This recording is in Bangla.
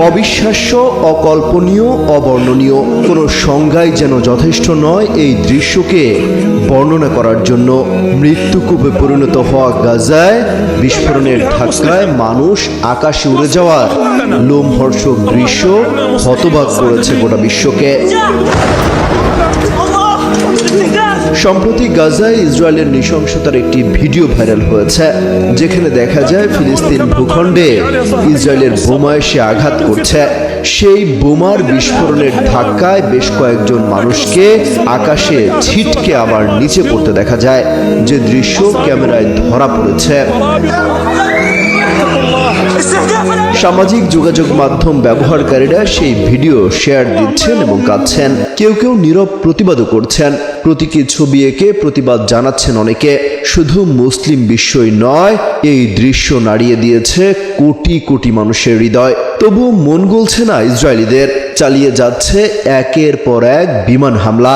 অবিশ্বাস্য, অকল্পনীয়, অবর্ণনীয়। কোনো সংজ্ঞাই যেন যথেষ্ট নয় এই দৃশ্যকে বর্ণনা করার জন্য। মৃত্যুকূপে পরিণত হওয়া গাজায় বিস্ফোরণের ধাক্কায় মানুষ আকাশে উড়ে যাওয়ার লোমহর্ষক দৃশ্য হতবাক করেছে গোটা বিশ্বকে। সম্প্রতি গাজায় ইসরায়েলের নৃশংসতার একটি ভিডিও ভাইরাল হয়েছে, যেখানে দেখা যায় ফিলিস্তিন ভূখণ্ডে ইসরায়েলের বোমা এসে আঘাত করছে। সেই বোমার বিস্ফোরণের ধাক্কায় বেশ কয়েকজন মানুষকে আকাশে ছিটকে আবার নিচে পড়তে দেখা যায়, যে দৃশ্য ক্যামেরায় ধরা পড়েছে। সামাজিক যোগাযোগ মাধ্যম ব্যবহারকারীরা সেই ভিডিও শেয়ার দিচ্ছেন এবং কাঁদছেন। কেউ কেউ নীরব প্রতিবাদও করছেন। প্রতীকী ছবি এঁকে প্রতিবাদ জানাচ্ছেন অনেকে। শুধু মুসলিম বিশ্বই নয়, এই দৃশ্য নাড়িয়ে দিয়েছে কোটি কোটি মানুষের হৃদয়। তবু মন গলছে না ইসরায়েলিদের। চালিয়ে যাচ্ছে একের পর এক বিমান হামলা।